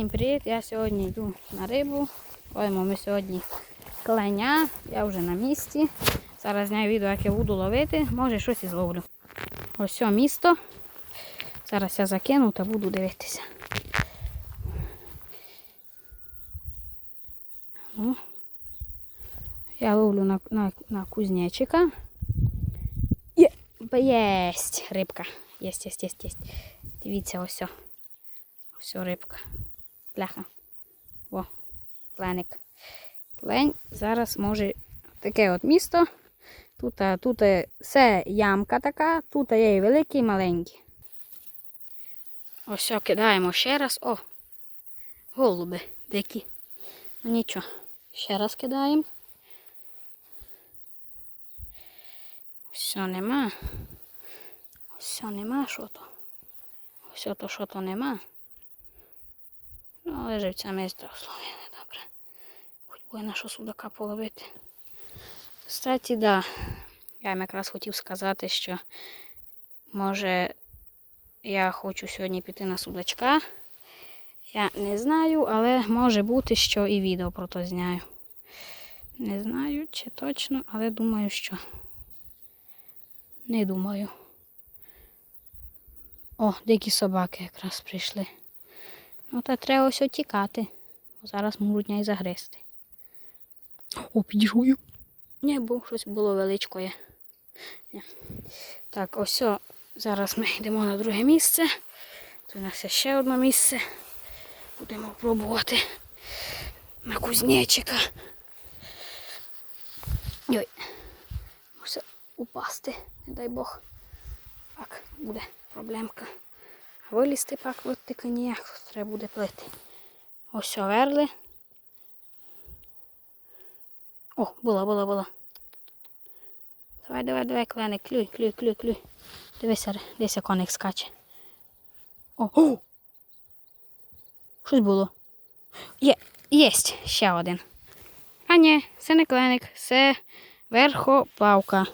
Всім привіт! Я сьогодні йду на рибу. Ловимо ми сьогодні кленя. Я вже на місці. Зараз зняю відео, як я буду ловити. Може щось і зловлю. Ось все місто. Зараз я закину та буду дивитися. Ну, я ловлю на, на, на кузнечика. Є, єсть рибка. Єсть, єсть, єсть, єсть. Дивіться, ось. о рибка. Бляха. О, кленик. Клень зараз може таке от місто. Тут, тут е, все ямка така, тут є і великі, і маленькі. Ось кидаємо ще раз. О, голуби дикі. Ну нічого. Ще раз кидаємо. Все нема. Все нема, що то. Все то, що то нема. Ну, але живцями здоров'я, добре. Хоч буде нашого судака половити. Кстати, да. Я їм якраз хотів сказати, що може я хочу сьогодні піти на судачка. Я не знаю, але може бути, що і відео про то зняю. Не знаю, чи точно, але думаю, що. Не думаю. О, дикі собаки якраз прийшли. Ну, та треба ось тікати. Бо зараз можуть і загризти. О, піджую. Ні, бо щось було величкое. Ні. Так, ось зараз ми йдемо на друге місце. Тут у нас є ще одне місце. Будемо пробувати на кузнечика. Ой, може упасти, не дай Бог. Так, буде проблемка. Вилізти пак витика ніяк, треба буде плити. Ось оверли. О, була, була, була. Давай, давай, давай, кленик, клюй, клюй, клюй, клюй. Дивися, дивися, коник скаче. О, о! Щось було. Є, єсть ще один. А ні, це не кленик, це верхоплавка.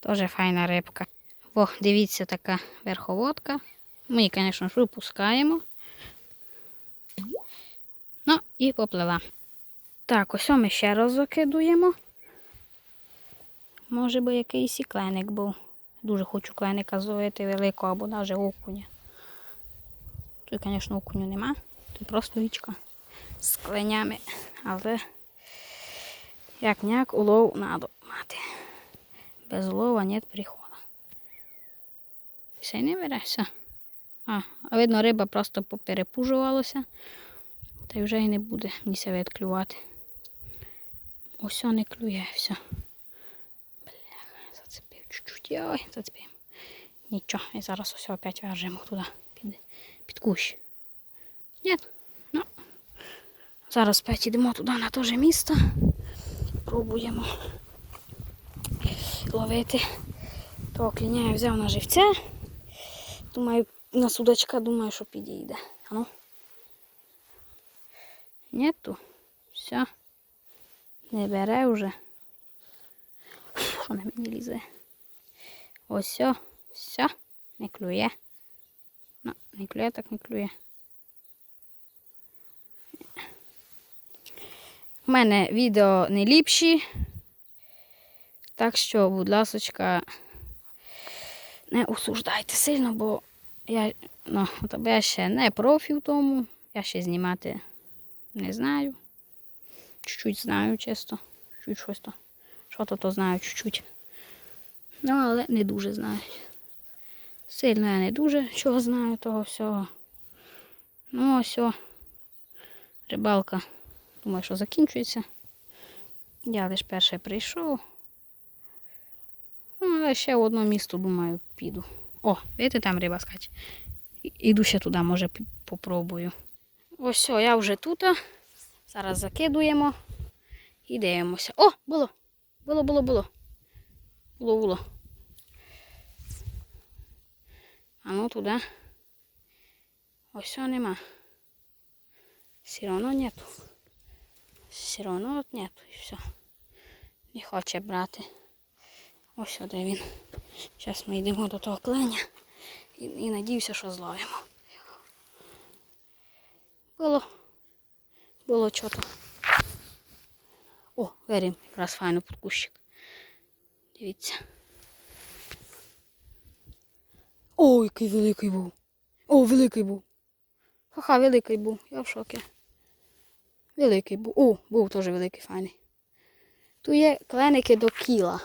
Тоже файна рибка. О, дивіться, така верховодка. Ми її, звісно ж, випускаємо. Ну, і поплила. Так, ось ми ще раз закидуємо. Може би якийсь і кленик був. Дуже хочу кленика зловити великого або навіть окуня. Тут, звісно, окуню нема. Тут просто річка з кленями. Але як няк улов треба мати. Без улова нет приходу. Все не береся. А, а видно, риба просто поперепужувалася. Та й вже і не буде мені себе відклювати. Ось не клює, все. Бля, зацепив чуть-чуть. Ой, зацепив. Нічого, і зараз ось опять вяжемо туди під, під кущ. Ні. Ну. Зараз опять йдемо туди на те же місце. Пробуємо ловити. То кліня я взяв на живця. Думаю, на судачка думаю, що підійде. А ну. Нету. Все. Не бере вже. Що на мені лізе? Ось все. Все. Не клює. Ну, не клює, так не клює. У мене відео не ліпші. Так що, будь ласочка, не осуждайте сильно, бо я, ну, я ще не профі в тому. Я ще знімати не знаю. Чуть-чуть знаю, чисто. Чуть щось то. Що то то знаю чуть-чуть. Ну, але не дуже знаю. Сильно я не дуже чого знаю того всього. Ну, ось. Рибалка. Думаю, що закінчується. Я лише перше прийшов. Ну, але ще в одно місто, думаю, піду. О, видите, там риба скаче. Іду ще туди, може, попробую. Ось все, я вже тут. Зараз закидуємо і дивимося. О, було! Було, було, було. Було, було. А ну туди. Ось все нема. Все равно нету. Все от нету і все. Не хоче брати. Ось сюди він. Зараз ми йдемо до того кленя і, і надіюся, що зловимо. Було. Було чого. О, верім, якраз файно під кущик. Дивіться. О, який великий був. О, великий був. Ха-ха, великий був. Я в шокі. Великий був. О, був теж великий файний. Тут є кленики до кіла.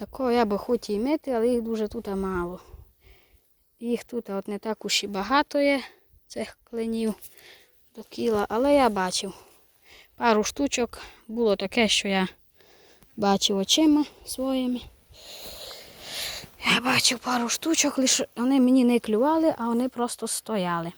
Такого я би хотів і мити, але їх дуже тут мало. Їх тут от не так уж і багато є, цих кленів до кіла, але я бачив. Пару штучок було таке, що я бачив очима своїми. Я бачив пару штучок, лише вони мені не клювали, а вони просто стояли.